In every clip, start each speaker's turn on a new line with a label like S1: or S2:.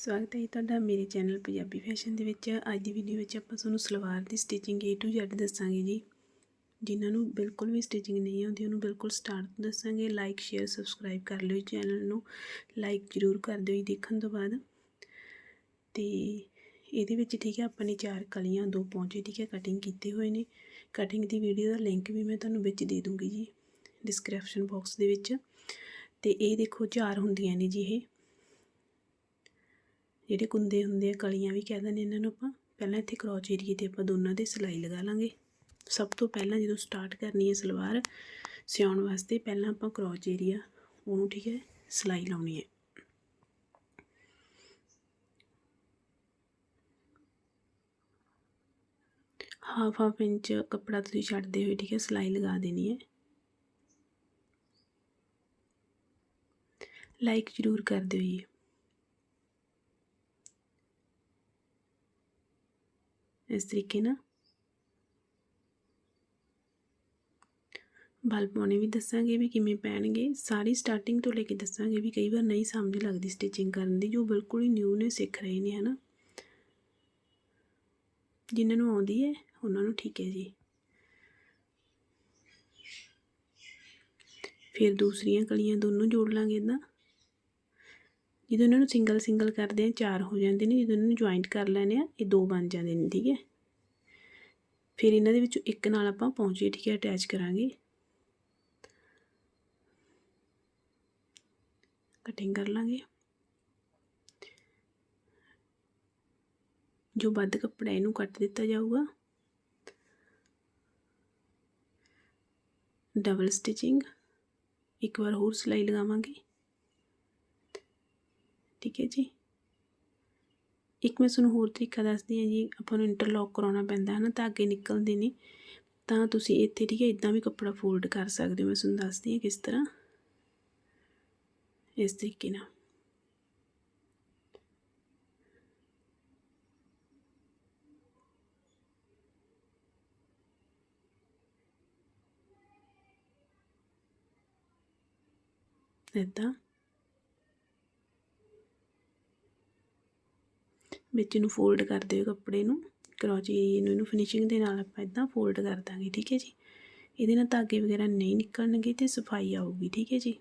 S1: ਸਵਾਗਤ ਹੈ ਜੀ ਤੁਹਾਡਾ ਮੇਰੇ ਚੈਨਲ ਪੰਜਾਬੀ ਫੈਸ਼ਨ ਦੇ ਵਿੱਚ। ਅੱਜ ਦੀ ਵੀਡੀਓ ਵਿੱਚ ਆਪਾਂ ਤੁਹਾਨੂੰ ਸਲਵਾਰ ਦੀ ਸਟਿਚਿੰਗ A to Z ਦੱਸਾਂਗੇ ਜੀ। ਜਿਨ੍ਹਾਂ ਨੂੰ ਬਿਲਕੁਲ ਵੀ ਸਟਿਚਿੰਗ ਨਹੀਂ ਆਉਂਦੀ, ਉਹਨੂੰ ਬਿਲਕੁਲ ਸਟਾਰਟ ਤੋਂ ਦੱਸਾਂਗੇ। ਲਾਈਕ ਸ਼ੇਅਰ ਸਬਸਕ੍ਰਾਈਬ ਕਰ ਲਿਓ ਚੈਨਲ ਨੂੰ। ਲਾਈਕ ਜ਼ਰੂਰ ਕਰ ਦਿਓ ਜੀ ਦੇਖਣ ਤੋਂ ਬਾਅਦ। ਤੇ ਇਹਦੇ ਵਿੱਚ ਠੀਕ ਹੈ, ਆਪਾਂ ਨੇ ਚਾਰ ਕਲੀਆਂ, ਦੋ ਪੌਂਚੇ ਠੀਕ ਹੈ ਕਟਿੰਗ ਕੀਤੇ ਹੋਏ ਨੇ। ਕਟਿੰਗ ਦੀ ਵੀਡੀਓ ਦਾ ਲਿੰਕ ਵੀ ਮੈਂ ਤੁਹਾਨੂੰ ਵਿੱਚ ਦੇ ਦੂੰਗੀ ਜੀ ਡਿਸਕ੍ਰਿਪਸ਼ਨ ਬਾਕਸ ਦੇ ਵਿੱਚ। ਤੇ ਇਹ ਦੇਖੋ, ਚਾਰ ਹੁੰਦੀਆਂ ਨੇ ਜੀ ਇਹ। ਜਿਹੜੇ ਕੁੰਦੇ ਹੁੰਦੇ ਆ, ਕਲੀਆਂ ਵੀ ਕਹਿ ਦਿੰਦੇ ਇਹਨਾਂ ਨੂੰ ਆਪਾਂ। ਪਹਿਲਾਂ ਇੱਥੇ ਕਰੋਚ ਏਰੀਏ ਤੇ ਆਪਾਂ ਦੋਨਾਂ ਦੇ ਸਿਲਾਈ ਲਗਾ ਲਾਂਗੇ। ਸਭ ਤੋਂ ਪਹਿਲਾਂ ਜਦੋਂ ਸਟਾਰਟ ਕਰਨੀ ਹੈ ਸਲਵਾਰ, ਸਿਉਣ ਵਾਸਤੇ ਪਹਿਲਾਂ ਆਪਾਂ ਕਰੋਚ ਏਰੀਆ ਉਹਨੂੰ ਠੀਕ ਹੈ, ਸਿਲਾਈ ਲਾਉਣੀ ਹੈ। ਹਾਫ ਹਾਫ ਇੰਚ ਕੱਪੜਾ ਤੁਸੀਂ ਛੱਡਦੇ ਹੋਏ ਠੀਕ ਹੈ, ਸਿਲਾਈ ਲਗਾ ਦੇਣੀ ਹੈ। ਲਾਈਕ ਜ਼ਰੂਰ ਕਰ ਦਿਓ ਜੀ। ਇਸ ਤਰੀਕੇ ਨਾਲ। ਬਲ ਪਾਉਣੇ ਵੀ ਦੱਸਾਂਗੇ ਵੀ ਕਿਵੇਂ ਪੈਣਗੇ। ਸਾਰੀ ਸਟਾਰਟਿੰਗ ਤੋਂ ਲੈ ਕੇ ਦੱਸਾਂਗੇ ਵੀ ਕਈ ਵਾਰ ਨਹੀਂ ਸਮਝ ਲੱਗਦੀ ਸਟਿਚਿੰਗ ਕਰਨ ਦੀ, ਜੋ ਬਿਲਕੁਲ ਹੀ ਨਿਊ ਨੇ, ਸਿੱਖ ਰਹੇ ਨੇ, ਹਨਾ। ਜਿਨ੍ਹਾਂ ਨੂੰ ਆਉਂਦੀ ਹੈ, ਉਹਨਾਂ ਨੂੰ ਠੀਕ ਹੈ ਜੀ। ਫਿਰ ਦੂਸਰੀਆਂ ਕਲੀਆਂ ਦੋਨੋਂ ਜੋੜ ਲਾਂਗੇ ਇਦਾਂ ਜਦੋਂ ਇਹਨਾਂ ਨੂੰ ਸਿੰਗਲ ਸਿੰਗਲ ਕਰਦੇ ਆ, ਚਾਰ ਹੋ ਜਾਂਦੇ ਨੇ, ਜਦੋਂ ਇਹਨਾਂ ਨੂੰ ਜੁਆਇੰਟ ਕਰ ਲੈਨੇ ਆ, ਇਹ ਦੋ ਬਣ ਜਾਂਦੇ ਨੇ, ਠੀਕ ਹੈ। ਫਿਰ ਇਹਨਾਂ ਦੇ ਵਿੱਚੋਂ ਇੱਕ ਨਾਲ ਆਪਾਂ ਪਹੁੰਚੇ ਠੀਕ ਹੈ ਅਟੈਚ ਕਰਾਂਗੇ। ਕਟਿੰਗ ਕਰ ਲਾਂਗੇ। ਜੋ ਵੱਧ ਕੱਪੜਾ ਇਹਨੂੰ ਕੱਟ ਦਿੱਤਾ ਜਾਊਗਾ। ਡਬਲ ਸਟਿਚਿੰਗ ਇੱਕ ਵਾਰ ਹੋਰ ਸਿਲਾਈ ਲਗਾਵਾਂਗੇ। ਠੀਕ ਹੈ ਜੀ। ਇੱਕ ਮੈਂ ਤੁਹਾਨੂੰ ਹੋਰ ਤਰੀਕਾ ਦੱਸਦੀ ਹਾਂ ਜੀ, ਆਪਾਂ ਨੂੰ ਇੰਟਰਲੌਕ ਕਰਾਉਣਾ ਪੈਂਦਾ ਹੈ ਨਾ ਤਾਂ ਅੱਗੇ ਨਿਕਲਦੇ ਨੇ ਤਾਂ ਤੁਸੀਂ ਇੱਥੇ ਠੀਕ ਹੈ, ਇਦਾਂ ਵੀ ਕੱਪੜਾ ਫੋਲਡ ਕਰ ਸਕਦੇ ਹੋ, ਮੈਂ ਤੁਹਾਨੂੰ ਦੱਸਦੀ ਹਾਂ ਕਿਸ ਤਰ੍ਹਾਂ। ਇਸ ਤਰੀਕੇ ਨਾਲ। ਇੱਦਾਂ। ਵਿੱਚ ਨੂੰ ਫੋਲਡ ਕਰ ਦਿਓ ਕੱਪੜੇ ਨੂੰ। ਕਰੋਚੀ ਨੂੰ ਇਹਨੂੰ ਫਿਨਿਸ਼ਿੰਗ ਦੇ ਨਾਲ ਆਪਾਂ ਇਦਾਂ ਫੋਲਡ ਕਰ ਦਾਂਗੇ, ਠੀਕ ਹੈ ਜੀ? ਇਹਦੇ ਨਾਲ ਧਾਗੇ ਵਗੈਰਾ ਨਹੀਂ ਨਿਕਲਣਗੇ ਤੇ ਸਫ਼ਾਈ ਆਊਗੀ, ਠੀਕ ਹੈ ਜੀ?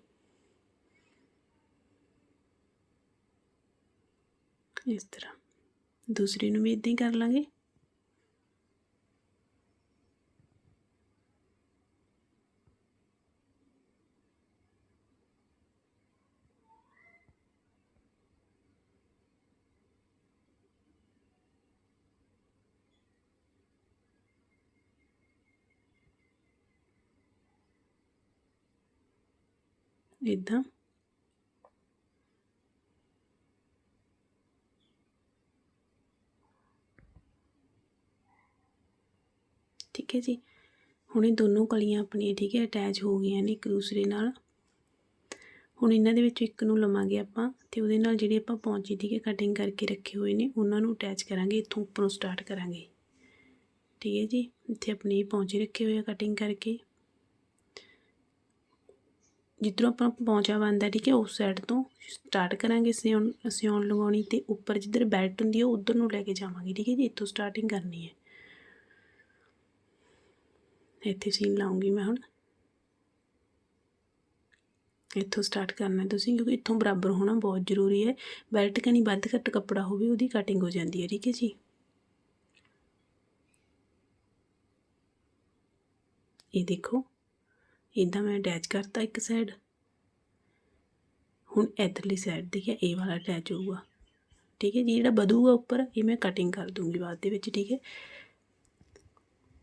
S1: ਇਸ ਤਰ੍ਹਾਂ। ਦੂਸਰੀ ਨੂੰ ਵੀ ਇਦਾਂ ਹੀ ਕਰ ਲਾਂਗੇ। ਇਦਾਂ ਠੀਕ ਹੈ ਜੀ। ਹੁਣ ਇਹ ਦੋਨੋਂ ਕਲੀਆਂ ਆਪਣੀਆਂ, ਠੀਕ ਹੈ ਅਟੈਚ ਹੋ ਗਈਆਂ ਨੇ ਇੱਕ ਦੂਸਰੇ ਨਾਲ। ਹੁਣ ਇਹਨਾਂ ਦੇ ਵਿੱਚ ਇੱਕ ਨੂੰ ਲਵਾਂਗੇ ਆਪਾਂ ਤੇ ਉਹਦੇ ਨਾਲ ਜਿਹੜੇ ਆਪਾਂ ਪੌਂਚੀ, ਠੀਕ ਹੈ ਕਟਿੰਗ ਕਰਕੇ ਰੱਖੇ ਹੋਏ ਨੇ, ਉਹਨਾਂ ਨੂੰ ਅਟੈਚ ਕਰਾਂਗੇ, ਇੱਥੋਂ ਉੱਪਰੋਂ ਸਟਾਰਟ ਕਰਾਂਗੇ। ਠੀਕ ਹੈ ਜੀ। ਇੱਥੇ ਆਪਣੇ ਪੌਂਚੇ ਰੱਖੇ ਹੋਏ ਆ ਕਟਿੰਗ ਕਰਕੇ। ਜਿੱਧਰੋਂ ਆਪਾਂ ਪੌਂਚਾ ਬਣਦਾ ਠੀਕ ਹੈ, ਉਸ ਸਾਈਡ ਤੋਂ ਸਟਾਰਟ ਕਰਾਂਗੇ ਸਿਉਣ ਸਿਉਣ ਲਗਾਉਣੀ ਤੇ ਉੱਪਰ ਜਿੱਧਰ ਬੈਲਟ ਹੁੰਦੀ ਹੈ, ਉਧਰ ਨੂੰ ਲੈ ਕੇ ਜਾਵਾਂਗੇ, ਠੀਕ ਹੈ ਜੀ, ਇੱਥੋਂ ਸਟਾਰਟਿੰਗ ਕਰਨੀ ਹੈ। ਇੱਥੇ ਸੀਨ ਲਾਉਂਗੀ ਮੈਂ ਹੁਣ। ਇੱਥੋਂ ਸਟਾਰਟ ਕਰਨਾ ਤੁਸੀਂ, ਕਿਉਂਕਿ ਇੱਥੋਂ ਬਰਾਬਰ ਹੋਣਾ ਬਹੁਤ ਜ਼ਰੂਰੀ ਹੈ। ਬੈਲਟ ਕਨੀ ਵੱਧ ਘੱਟ ਕੱਪੜਾ ਹੋਵੇ, ਉਹਦੀ ਕਟਿੰਗ ਹੋ ਜਾਂਦੀ ਹੈ, ਠੀਕ ਹੈ ਜੀ। ਇਹ ਦੇਖੋ। ਇਦਾਂ ਮੈਂ ਅਟੈਚ ਕਰਤਾ ਇੱਕ ਸਾਈਡ ਹੁਣ ਇਧਰਲੀ ਸਾਈਡ ਦੇਖਿਆ, ਇਹ ਵਾਲਾ ਅਟੈਚ ਹੋਊਗਾ। ਠੀਕ ਹੈ ਜੀ ਜਿਹੜਾ ਵਧੂਗਾ ਉੱਪਰ, ਇਹ ਮੈਂ ਕਟਿੰਗ ਕਰ ਦੂੰਗੀ ਬਾਅਦ ਦੇ ਵਿੱਚ, ਠੀਕ ਹੈ।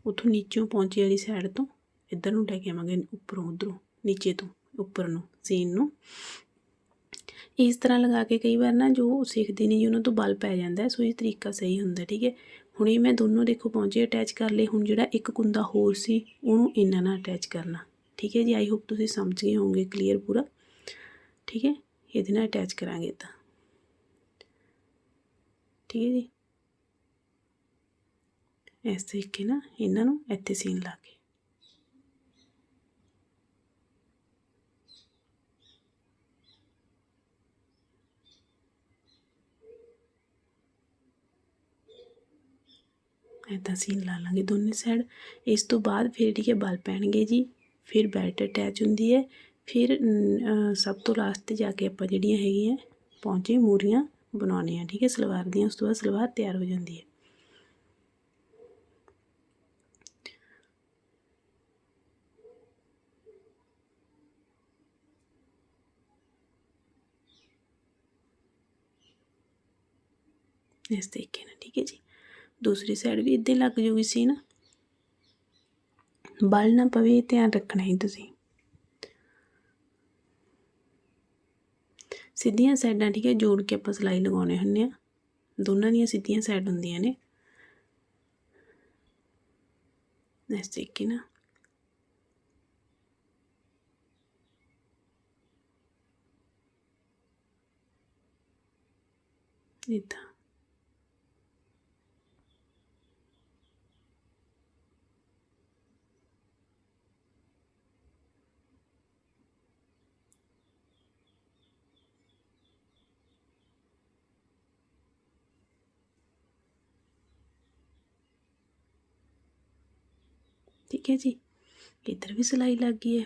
S1: ਉਥੋਂ ਨੀਚੋਂ ਪਹੁੰਚੇ ਵਾਲੀ ਸਾਈਡ ਤੋਂ ਇੱਧਰ ਨੂੰ ਲੈ ਕੇ ਆਵਾਂਗੇ, ਉੱਪਰੋਂ, ਉਧਰੋਂ, ਨੀਚੇ ਤੋਂ, ਉੱਪਰ ਨੂੰ ਸੀਨ ਨੂੰ। ਇਸ ਤਰ੍ਹਾਂ ਲਗਾ ਕੇ ਕਈ ਵਾਰ ਨਾ ਜੋ ਸਿੱਖਦੇ ਨਹੀਂ ਜੀ, ਉਹਨਾਂ ਤੋਂ ਬਲ ਪੈ ਜਾਂਦਾ ਸੋ ਇਹ ਤਰੀਕਾ ਸਹੀ ਹੁੰਦਾ, ਠੀਕ ਹੈ। ਹੁਣ ਇਹ ਮੈਂ ਦੋਨੋਂ ਦੇਖੋ ਪਹੁੰਚੇ ਅਟੈਚ ਕਰ ਲਏ, ਹੁਣ ਜਿਹੜਾ ਇੱਕ ਕੁੰਦਾ ਹੋਰ ਸੀ, ਉਹਨੂੰ ਇਹਨਾਂ ਨਾਲ ਅਟੈਚ ਕਰਨਾ। ਠੀਕ ਹੈ ਜੀ ਆਈ ਹੋਪ ਤੁਸੀਂ ਸਮਝ ਗਏ ਹੋਵੋਗੇ ਕਲੀਅਰ ਪੂਰਾ। ਠੀਕ ਹੈ, ਇਹਦੇ ਨਾਲ ਅਟੈਚ ਕਰਾਂਗੇ ਤਾਂ। ਠੀਕ ਹੈ ਜੀ। ਇਸ ਤਰੀਕੇ ਨਾਲ ਇਹਨਾਂ ਨੂੰ ਇੱਥੇ ਸੀਨ ਲਾ ਕੇ। ਇਦਾਂ ਸੀਨ ਲਾ ਲਾਂਗੇ ਦੋਨੇ ਸਾਈਡ ਇਸ ਤੋਂ ਬਾਅਦ ਫਿਰ ਠੀਕ ਹੈ, ਬਲ ਪੈਣਗੇ ਜੀ। ਫਿਰ ਬੈਲਟ ਅਟੈਚ ਹੁੰਦੀ ਹੈ। ਫਿਰ ਸਭ ਤੋਂ ਲਾਸਟ ਤੇ ਜਾ ਕੇ ਆਪਾਂ ਜਿਹੜੀਆਂ ਹੈਗੀਆਂ, ਪੌਂਚੇ, ਮੂਰੀਆਂ ਬਣਾਉਣੇ ਆ ਠੀਕ ਹੈ, ਸਲਵਾਰ ਦੀਆਂ, ਉਸ ਤੋਂ ਬਾਅਦ ਸਲਵਾਰ ਤਿਆਰ ਹੋ ਜਾਂਦੀ ਹੈ। ਇਸ ਤਰੀਕੇ ਨਾਲ, ਠੀਕ ਹੈ ਜੀ। ਦੂਸਰੀ ਸਾਈਡ ਵੀ ਇੱਦਾਂ ਲੱਗ ਜੂਗੀ ਸੀ ਨਾ। ਬਲ ਨਾ ਪਵੇ, ਧਿਆਨ ਰੱਖਣਾ ਹੀ ਤੁਸੀਂ। ਸਿੱਧੀਆਂ ਸਾਈਡਾਂ, ਠੀਕ ਹੈ, ਜੋੜ ਕੇ ਆਪਾਂ ਸਿਲਾਈ ਲਗਾਉਣੇ ਹੁੰਦੇ ਆ ਦੋਨਾਂ ਦੀਆਂ ਸਿੱਧੀਆਂ ਸਾਈਡ ਹੁੰਦੀਆਂ ਨੇ। ਇਸ ਤਰੀਕੇ ਨਾਲ। ਇੱਦਾਂ। ਠੀਕ ਹੈ ਜੀ। ਇੱਧਰ ਵੀ ਸਿਲਾਈ ਲੱਗ ਗਈ ਹੈ।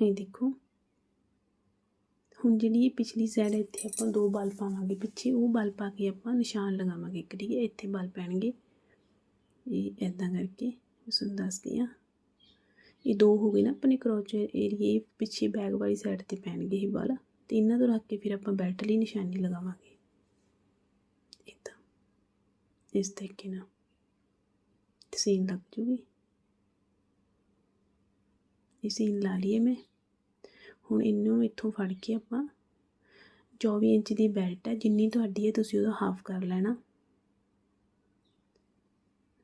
S1: ਇਹ ਦੇਖੋ। ਹੁਣ ਜਿਹੜੀ ਇਹ ਪਿਛਲੀ ਸਾਈਡ ਹੈ, ਇੱਥੇ ਆਪਾਂ ਦੋ ਬਲ ਪਾਵਾਂਗੇ ਪਿੱਛੇ, ਉਹ ਬਲ ਪਾ ਕੇ ਆਪਾਂ ਨਿਸ਼ਾਨ ਲਗਾਵਾਂਗੇ ਇੱਕ, ਠੀਕ ਹੈ? ਇੱਥੇ ਬਲ ਪੈਣਗੇ। ਇਹ ਐਦਾਂ ਕਰਕੇ ਤੁਹਾਨੂੰ ਦੱਸਦੀ ਹਾਂ। ਇਹ ਦੋ ਹੋ ਗਏ ਨਾ ਆਪਣੇ ਕਰੋਚ ਏਰੀਏ ਪਿੱਛੇ ਬੈਗ ਵਾਲੀ ਸਾਈਡ ਤੇ ਪੈਣਗੇ ਇਹ ਬਲ। ਤੇ ਇਹਨਾਂ ਤੋਂ ਰੱਖ ਕੇ ਫਿਰ ਆਪਾਂ ਬੈਲਟ ਲਈ ਨਿਸ਼ਾਨੀ ਲਗਾਵਾਂਗੇ। ਇੱਦਾਂ। ਇਸ ਤਰੀਕੇ ਨਾਲ। ਸੀਨ ਲੱਗ ਜੂਗੀ। ਇਹ ਸੀਨ ਲਾ ਲਈਏ ਮੈਂ। ਹੁਣ ਇਹਨੂੰ ਇੱਥੋਂ ਫੜ ਕੇ ਆਪਾਂ 24 ਇੰਚ ਦੀ ਬੈਲਟ ਹੈ ਜਿੰਨੀ ਤੁਹਾਡੀ ਹੈ ਤੁਸੀਂ ਉਹਦਾ ਹਾਫ ਕਰ ਲੈਣਾ।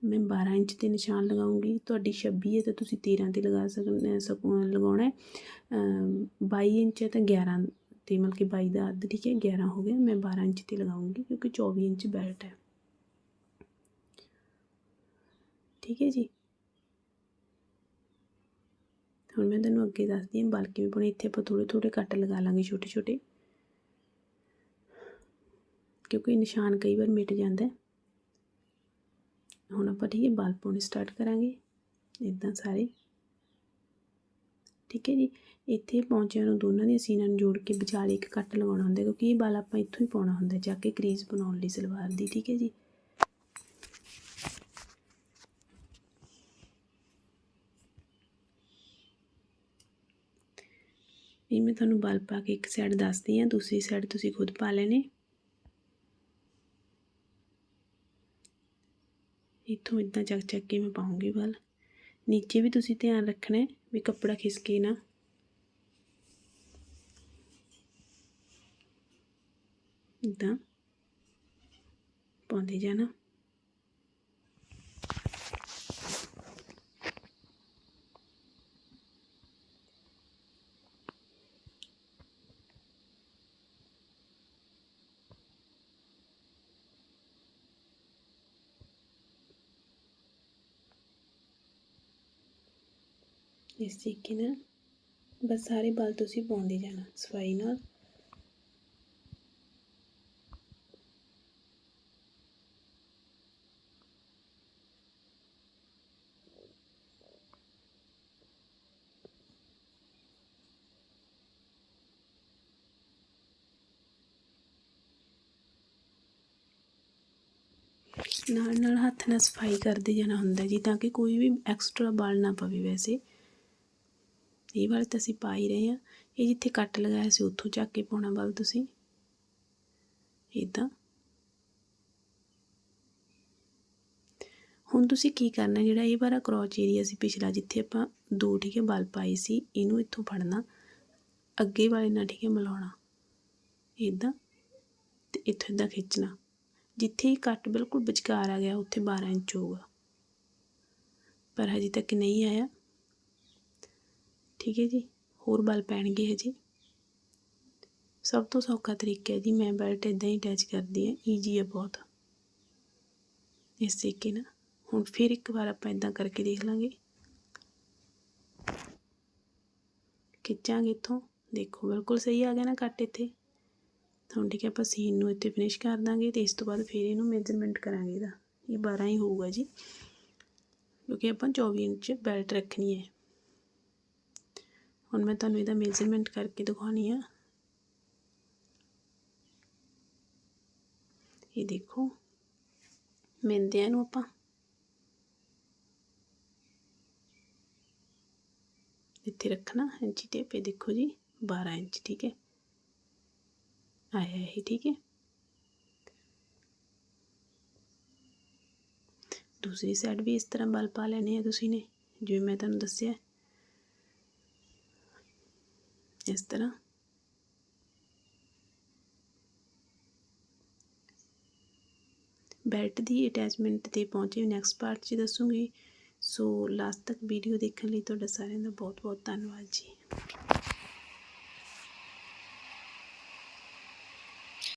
S1: ਮੈਂ 12 ਇੰਚ ਤੇ ਨਿਸ਼ਾਨ ਲਗਾਉਂਗੀ। ਤੁਹਾਡੀ 26 ਹੈ ਤਾਂ ਤੁਸੀਂ 13 ਤੇ ਲਗਾ ਸਕਦੇ ਸਕੋ, ਲਗਾਉਣਾ ਹੈ। 22 ਇੰਚ ਹੈ ਤਾਂ 11 ਤੇ, ਮਤਲਬ ਕਿ 22 ਦਾ ਅੱਧ, ਠੀਕ ਹੈ 11 ਹੋ ਗਿਆ। ਮੈਂ 12 ਇੰਚ ਤੇ ਲਗਾਉਂਗੀ, ਕਿਉਂਕਿ 24 ਇੰਚ ਬੈਲਟ ਹੈ। ਠੀਕ ਹੈ ਜੀ। ਹੁਣ ਮੈਂ ਤੁਹਾਨੂੰ ਅੱਗੇ ਦੱਸਦੀ ਹਾਂ ਬਲ ਕਿਵੇਂ ਪਾਉਣੇ ਇੱਥੇ ਆਪਾਂ ਥੋੜੇ ਥੋੜੇ ਕੱਟ ਲਗਾ ਲਾਂਗੇ, ਛੋਟੇ ਛੋਟੇ। ਕਿਉਂਕਿ ਨਿਸ਼ਾਨ ਕਈ ਵਾਰ ਮਿਟ ਜਾਂਦਾ ਹੁਣ ਆਪਾਂ ਠੀਕ ਹੈ ਬਲ ਪਾਉਣੇ ਸਟਾਰਟ ਕਰਾਂਗੇ ਇਦਾਂ ਸਾਰੇ। ਠੀਕ ਹੈ ਜੀ, ਇੱਥੇ ਪੌਂਚਿਆਂ ਨੂੰ ਦੋਨਾਂ ਦੀਆਂ ਸੀਨਾਂ ਨੂੰ ਜੋੜ ਕੇ ਵਿਚਾਲੇ ਇੱਕ ਕੱਟ ਲਗਾਉਣਾ ਹੁੰਦਾ ਕਿਉਂਕਿ ਇਹ ਬਲ ਆਪਾਂ ਇੱਥੋਂ ਹੀ ਪਾਉਣਾ ਹੁੰਦਾ ਜਾ ਕੇ ਕਰੀਜ਼ ਬਣਾਉਣ ਲਈ ਸਲਵਾਰ ਦੀ, ਠੀਕ ਹੈ ਜੀ। ਇਹ ਮੈਂ ਤੁਹਾਨੂੰ ਬਲ ਪਾ ਕੇ ਇੱਕ ਸਾਈਡ ਦੱਸਦੀ ਹਾਂ, ਦੂਸਰੀ ਸਾਈਡ ਤੁਸੀਂ ਖੁਦ ਪਾ ਲੈਣੇ। ਇੱਥੋਂ ਇਦਾਂ ਚੱਕ ਚੱਕ ਕੇ ਮੈਂ ਪਾਉਂਗੀ ਬਲ। ਨੀਚੇ ਵੀ ਤੁਸੀਂ ਧਿਆਨ ਰੱਖਣਾ ਹੈ ਵੀ ਕੱਪੜਾ ਖਿਸਕੇ ਨਾ। ਇਦਾਂ ਪਾਉਂਦੇ ਜਾਣਾ। ਇਸ ਤਰੀਕੇ ਨਾਲ। ਬਸ ਸਾਰੇ ਬਲ ਤੁਸੀਂ ਪਾਉਂਦੇ ਜਾਣਾ, ਸਫ਼ਾਈ ਨਾਲ। ਨਾਲ ਨਾਲ ਹੱਥ ਨਾਲ ਸਫ਼ਾਈ ਕਰਦੇ ਜਾਣਾ ਹੁੰਦਾ ਜੀ, ਤਾਂ ਕਿ ਕੋਈ ਵੀ ਐਕਸਟਰਾ ਬਲ ਨਾ ਪਵੇ ਵੈਸੇ। ਇਹ ਵਾਲੇ ਤਾਂ ਅਸੀਂ ਪਾ ਹੀ ਰਹੇ ਹਾਂ। ਇਹ ਜਿੱਥੇ ਕੱਟ ਲਗਾਇਆ ਸੀ, ਉੱਥੋਂ ਚੱਕ ਕੇ ਪਾਉਣਾ ਬਲ ਤੁਸੀਂ। ਇਦਾਂ ਹੁਣ ਤੁਸੀਂ ਕੀ ਕਰਨਾ, ਜਿਹੜਾ ਇਹ ਵਾਲਾ ਕਰੋਚ ਏਰੀਆ ਸੀ ਪਿਛਲਾ, ਜਿੱਥੇ ਆਪਾਂ ਦੋ ਠੀਕ ਹੈ ਬਲ ਪਾਈ ਸੀ, ਇਹਨੂੰ ਇੱਥੋਂ ਫੜਨਾ। ਅੱਗੇ ਵਾਲੇ ਨਾਲ ਠੀਕ ਹੈ ਮਿਲਾਉਣਾ। ਇਦਾਂ ਤੇ ਇੱਥੋਂ ਇਦਾਂ ਖਿੱਚਣਾ। ਜਿੱਥੇ ਇਹ ਕੱਟ ਬਿਲਕੁਲ ਵਿਚਕਾਰ ਆ ਗਿਆ, ਉੱਥੇ 12 ਇੰਚ ਹੋਊਗਾ। ਪਰ ਹਜੇ ਤੱਕ ਨਹੀਂ ਆਇਆ। ਠੀਕ ਹੈ ਜੀ, ਹੋਰ ਬਲ ਪੈਣਗੇ ਹਜੇ। ਸਭ ਤੋਂ ਸੌਖਾ ਤਰੀਕਾ ਹੈ ਜੀ, ਮੈਂ ਬੈਲਟ ਇਦਾਂ ਹੀ ਅਟੈਚ ਕਰਦੀ ਹਾਂ ਈਜੀ ਹੈ ਬਹੁਤ। ਇਸ ਤਰੀਕੇ ਨਾਲ। ਹੁਣ ਫਿਰ ਇੱਕ ਵਾਰ ਆਪਾਂ ਇਦਾਂ ਕਰਕੇ ਦੇਖ ਲਾਂਗੇ। ਖਿੱਚਾਂਗੇ ਇੱਥੋਂ। ਦੇਖੋ, ਬਿਲਕੁਲ ਸਹੀ ਆ ਗਿਆ ਨਾ ਕੱਟ ਇੱਥੇ। ਹੁਣ ਠੀਕ ਹੈ, ਆਪਾਂ ਸੀਨ ਨੂੰ ਇੱਥੇ ਫਿਨਿਸ਼ ਕਰ ਦਾਂਗੇ ਤੇ ਇਸ ਤੋਂ ਬਾਅਦ ਫਿਰ ਇਹਨੂੰ ਮੇਜਰਮੈਂਟ ਕਰਾਂਗੇ ਇਹਦਾ। ਇਹ 12 ਹੀ ਹੋਊਗਾ ਜੀ। ਕਿਉਂਕਿ ਆਪਾਂ 24 ਇੰਚ ਬੈਲਟ ਰੱਖਣੀ ਹੈ। ਹੁਣ ਮੈਂ ਤੁਹਾਨੂੰ ਇਹਦਾ ਮੇਜਰਮੈਂਟ ਕਰਕੇ ਦਿਖਾਉਣੀ ਆ। ਇਹ ਦੇਖੋ ਮਿਲਦੇ ਨੂੰ ਆਪਾਂ। ਇੱਥੇ ਰੱਖਣਾ ਇੰਚੀ ਟੇਪ, ਇਹ ਦੇਖੋ ਜੀ 12 ਇੰਚ, ਠੀਕ ਹੈ। ਆਇਆ ਇਹ, ਠੀਕ ਹੈ। ਦੂਸਰੀ ਸਾਈਡ ਵੀ ਇਸ ਤਰ੍ਹਾਂ ਬਲ ਪਾ ਲੈਣੇ ਆ ਤੁਸੀਂ ਨੇ, ਜਿਵੇਂ ਮੈਂ ਤੁਹਾਨੂੰ ਦੱਸਿਆ। ਇਸ ਤਰ੍ਹਾਂ ਬੈਲਟ ਦੀ ਅਟੈਚਮੈਂਟ ਤੇ ਪਹੁੰਚੇ ਨੈਕਸਟ ਪਾਰਟ 'ਚ ਦੱਸੂਗੀ। ਸੋ ਲਾਸਟ ਤੱਕ ਵੀਡੀਓ ਦੇਖਣ ਲਈ ਤੁਹਾਡਾ ਸਾਰਿਆਂ ਦਾ ਬਹੁਤ ਬਹੁਤ ਧੰਨਵਾਦ ਜੀ।